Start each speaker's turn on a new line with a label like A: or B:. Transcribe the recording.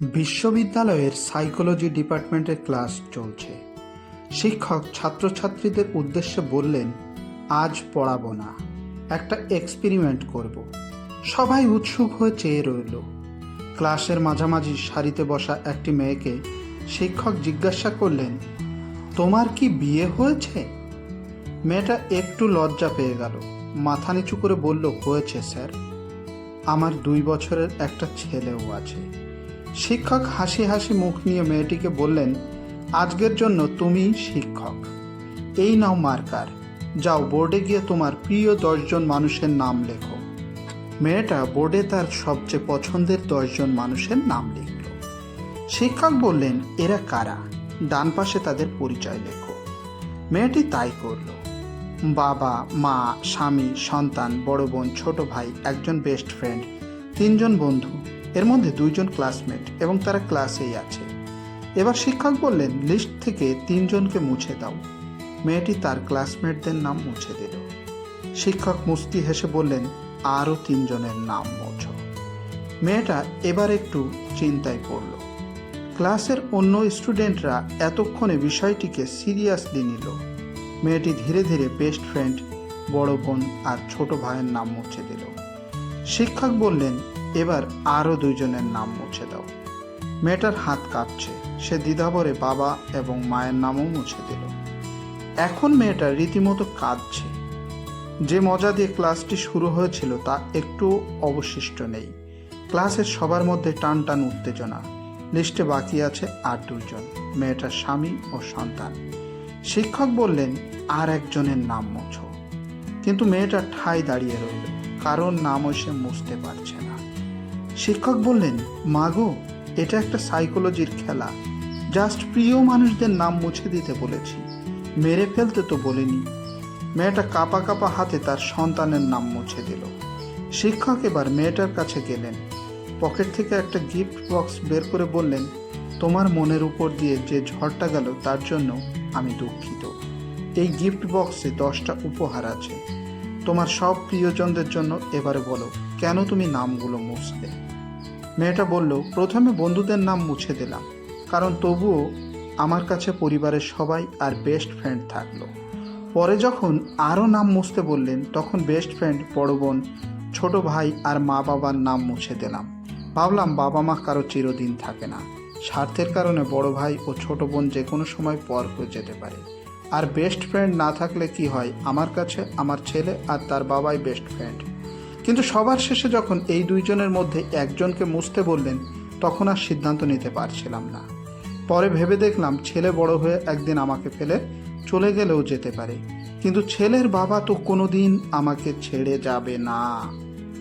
A: বিশ্ববিদ্যালয়ের সাইকোলজি ডিপার্টমেন্টের ক্লাস চলছে। শিক্ষক ছাত্রছাত্রীদের উদ্দেশ্যে বললেন, আজ পড়াবো না, একটা এক্সপেরিমেন্ট করব। সবাই উৎসুক হয়ে চেয়ে রইল। ক্লাসের মাঝামাঝি সারিতে বসা একটি মেয়েকে শিক্ষক জিজ্ঞাসা করলেন, তোমার কি বিয়ে হয়েছে? মেয়েটা একটু লজ্জা পেয়ে গেল। মাথা নিচু করে বলল, হয়েছে স্যার। আমার দুই বছরের একটা ছেলেও আছে। শিক্ষক হাসি হাসি মুখ নিয়ে মেয়েটিকে বললেন, আজকের জন্য তুমি শিক্ষক। এই নাও মার্কার। যাও বোর্ডে গিয়ে তোমার প্রিয় দশজন মানুষের নাম লেখো। মেয়েটা বোর্ডে তার সবচেয়ে পছন্দের দশজন মানুষের নাম লিখল। শিক্ষক বললেন, এরা কারা? ডান পাশে তাদের পরিচয় লেখো। মেয়েটি তাই করল। বাবা, মা, স্বামী, সন্তান, বড় বোন, ছোট ভাই, একজন বেস্ট ফ্রেন্ড তিনজন বন্ধু। এর মধ্যে দুইজন ক্লাসমেট এবং তারা ক্লাসেই আছে। এবার শিক্ষক বললেন, লিস্ট থেকে তিনজনকে মুছে দাও। মেয়েটি তার ক্লাসমেটদের নাম মুছে দিল। শিক্ষক মুস্তি হেসে বললেন, আরও তিনজনের নাম মোছো। মেয়েটা এবার একটু চিন্তায় পড়ল। ক্লাসের অন্য স্টুডেন্টরা এতক্ষণে বিষয়টিকে সিরিয়াসলি নিল। মেয়েটি ধীরে ধীরে বেস্ট ফ্রেন্ড বড় বোন আর ছোট ভাইয়ের নাম মুছে দিল। শিক্ষক বললেন এবার আরও দুইজনের নাম মুছে দাও। মেয়েটার হাত কাঁপছে। সে দ্বিধাভরে বাবা এবং মায়ের নামও মুছে দিল। এখন মেয়েটা রীতিমতো কাঁদছে। যে মজা দিয়ে ক্লাসটি শুরু হয়েছিল তা একটু অবশিষ্ট নেই। ক্লাসের সবার মধ্যে টান টান উত্তেজনা। লিস্টে বাকি আছে আর দুজন মেয়েটার স্বামী ও সন্তান। শিক্ষক বললেন, আর একজনের নাম মোছো। কিন্তু মেয়েটা ঠাই দাঁড়িয়ে রইল। কারণ নামও সে মুছতে পারছে না। শিক্ষক বললেন মাগো এটা একটা সাইকোলজির খেলা। জাস্ট প্রিয় মানুষদের নাম মুছে দিতে বলেছি। মেরে ফেলতে তো বলিনি। মেয়েটা কাপা কাপা হাতে তার সন্তানের নাম মুছে দিল। শিক্ষক এবার মেয়েটার কাছে গেলেন। পকেট থেকে একটা গিফট বক্স বের করে বললেন, তোমার মনের উপর দিয়ে যে ঝড়টা গেল তার জন্য আমি দুঃখিত। এই গিফট বক্সে দশটা উপহার আছে। তোমার সব প্রিয়জনদের জন্য এবারে বলো, কেন তুমি নামগুলো মুছলে? মেয়েটা বলল, প্রথমে বন্ধুদের নাম মুছে দিলাম, কারণ তবুও আমার কাছে পরিবারের সবাই আর বেস্ট ফ্রেন্ড থাকল। পরে যখন আরও নাম মুছতে বললেন, তখন বেস্ট ফ্রেন্ড বড় বোন, ছোট ভাই আর মা বাবার নাম মুছে দিলাম। ভাবলাম বাবা মা কারও চিরদিন থাকে না। স্বার্থের কারণে বড় ভাই ও ছোট বোন যে কোনো সময় পর হয়ে যেতে পারে। আর বেস্ট ফ্রেন্ড না থাকলে কি হয়? আমার কাছে, আমার ছেলে আর তার বাবাই বেস্ট ফ্রেন্ড কিন্তু সবার শেষে যখন এই দুইজনের মধ্যে একজনকে মুছতে বললেন, তখন আর সিদ্ধান্ত নিতে পারছিলাম না। পরে ভেবে দেখলাম ছেলে বড় হয়ে একদিন আমাকে ফেলে চলে গেলেও যেতে পারে। কিন্তু ছেলের বাবা তো কোনোদিন আমাকে ছেড়ে যাবে না।